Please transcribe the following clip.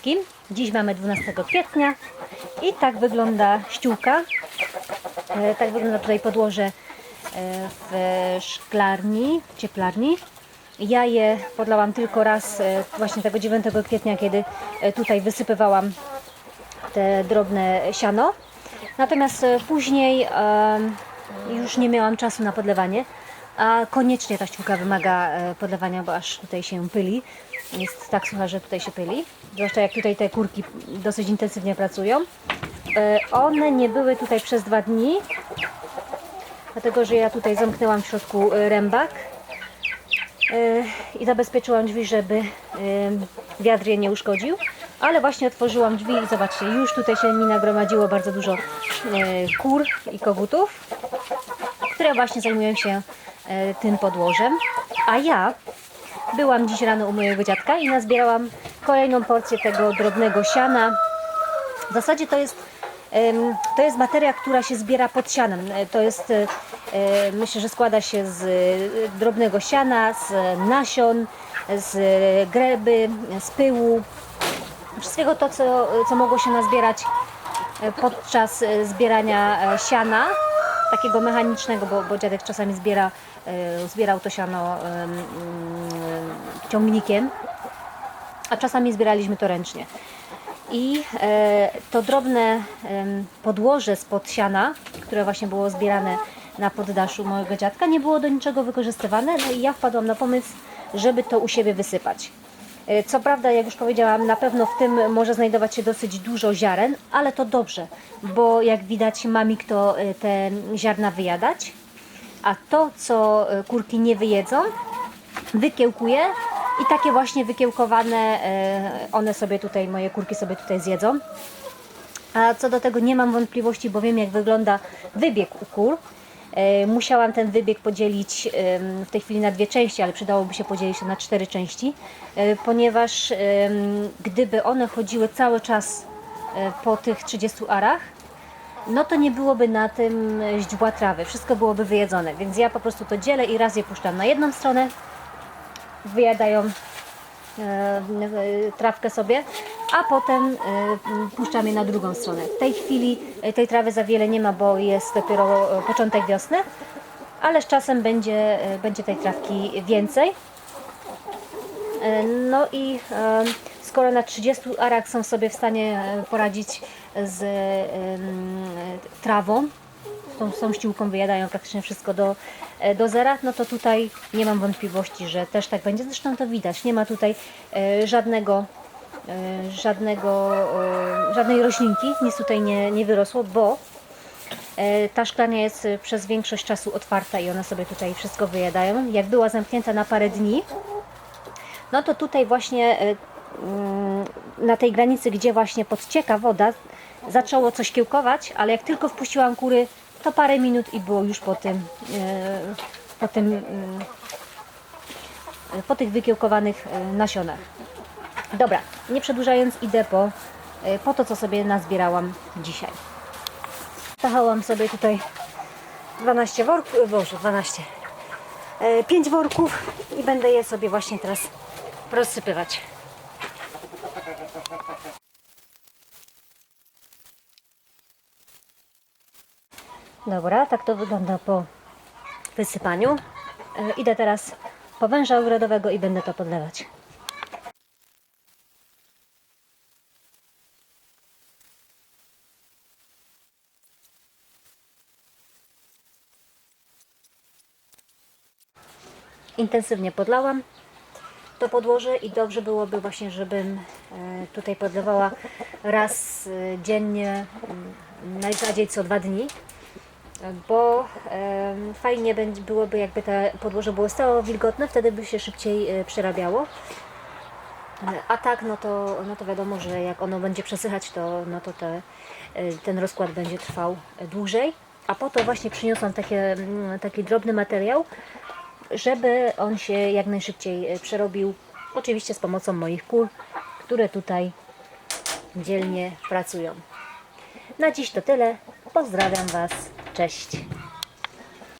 wszystkim. Dziś mamy 12 kwietnia i tak wygląda ściółka. E, Tak wygląda tutaj podłoże e, w szklarni, w cieplarni. Ja je podlałam tylko raz, e, właśnie tego 9 kwietnia, kiedy tutaj wysypywałam te drobne siano. Natomiast później już nie miałam czasu na podlewanie, a koniecznie ta ściółka wymaga e, podlewania, bo aż tutaj się pyli. Jest tak sucha, że tutaj się pyli. Zwłaszcza jak tutaj te kurki dosyć intensywnie pracują. E, One nie były tutaj przez dwa dni, dlatego że ja tutaj zamknęłam w środku e, rębak i zabezpieczyłam drzwi, żeby wiatr je nie uszkodził. Ale właśnie otworzyłam drzwi i zobaczcie, już tutaj się mi nagromadziło bardzo dużo kur i kogutów, które właśnie zajmują się tym podłożem. A ja byłam dziś rano u mojego dziadka i nazbierałam kolejną porcję tego drobnego siana. W zasadzie to jest, to jest materia, która się zbiera pod sianem. E, To jest, e, e, myślę, że składa się z e, drobnego siana, z nasion, z gleby, z pyłu, wszystkiego to, co, co mogło się nazbierać e, podczas e, zbierania e, siana, takiego mechanicznego, bo, bo dziadek czasami zbiera, e, zbierał to siano em, ciągnikiem, a czasami zbieraliśmy to ręcznie. I e, to drobne podłoże spod siana, które właśnie było zbierane na poddaszu mojego dziadka, nie było do niczego wykorzystywane. No i ja wpadłam na pomysł, żeby to u siebie wysypać. E, Co prawda, jak już powiedziałam, na pewno w tym może znajdować się dosyć dużo ziaren, ale to dobrze, bo jak widać ma mi kto e, te ziarna wyjadać, a to, co e, kurki nie wyjedzą, wykiełkuję i takie właśnie wykiełkowane one sobie tutaj, moje kurki sobie tutaj zjedzą. A co do tego nie mam wątpliwości, bo wiem jak wygląda wybieg u kur. E, Musiałam ten wybieg podzielić w tej chwili na dwie części, ale przydałoby się podzielić to na cztery części, e, ponieważ gdyby one chodziły cały czas e, po tych 30 arach, no to nie byłoby na tym źdźbła trawy, wszystko byłoby wyjedzone, więc ja po prostu to dzielę i raz je puszczam na jedną stronę, wyjadają trawkę sobie, a potem e, puszczam je na drugą stronę. W tej chwili e, tej trawy za wiele nie ma, bo jest dopiero e, początek wiosny, ale z czasem będzie, będzie tej trawki więcej. No i skoro na 30 arach są sobie w stanie poradzić z trawą, tą, tą ściółką wyjadają praktycznie wszystko do, do zera, no to tutaj nie mam wątpliwości, że też tak będzie. Zresztą to widać, nie ma tutaj żadnego, żadnego, e, żadnej roślinki, nic tutaj nie, nie wyrosło, bo E, Ta szklarnia jest e, przez większość czasu otwarta i one sobie tutaj wszystko wyjadają. Jak była zamknięta na parę dni, no to tutaj właśnie e, mm, na tej granicy, gdzie właśnie podcieka woda, zaczęło coś kiełkować, ale jak tylko wpuściłam kury, to parę minut i było już po tym, e, po tym, mm, e, po tych wykiełkowanych e, nasionach. Dobra, nie przedłużając, idę po, e, po to, co sobie nazbierałam dzisiaj. Stachałam sobie tutaj 12 worków, boże 12, 5 worków i będę je sobie właśnie teraz rozsypywać. Dobra, tak to wygląda po wysypaniu. E, Idę teraz po węża ogrodowego i będę to podlewać. Intensywnie podlałam to podłoże i dobrze byłoby właśnie, żebym e, tutaj podlewała raz e, dziennie, mm, najrzadziej co dwa dni, bo fajnie byłoby jakby to podłoże było stało wilgotne, wtedy by się szybciej e, przerabiało. A tak, no to, no to wiadomo, że jak ono będzie przesychać, to, no to te, ten rozkład będzie trwał dłużej. A po to właśnie przyniosłam takie, mm, taki drobny materiał, żeby on się jak najszybciej e, przerobił. Oczywiście z pomocą moich kur, które tutaj dzielnie pracują. Na dziś to tyle. Pozdrawiam Was. Cześć.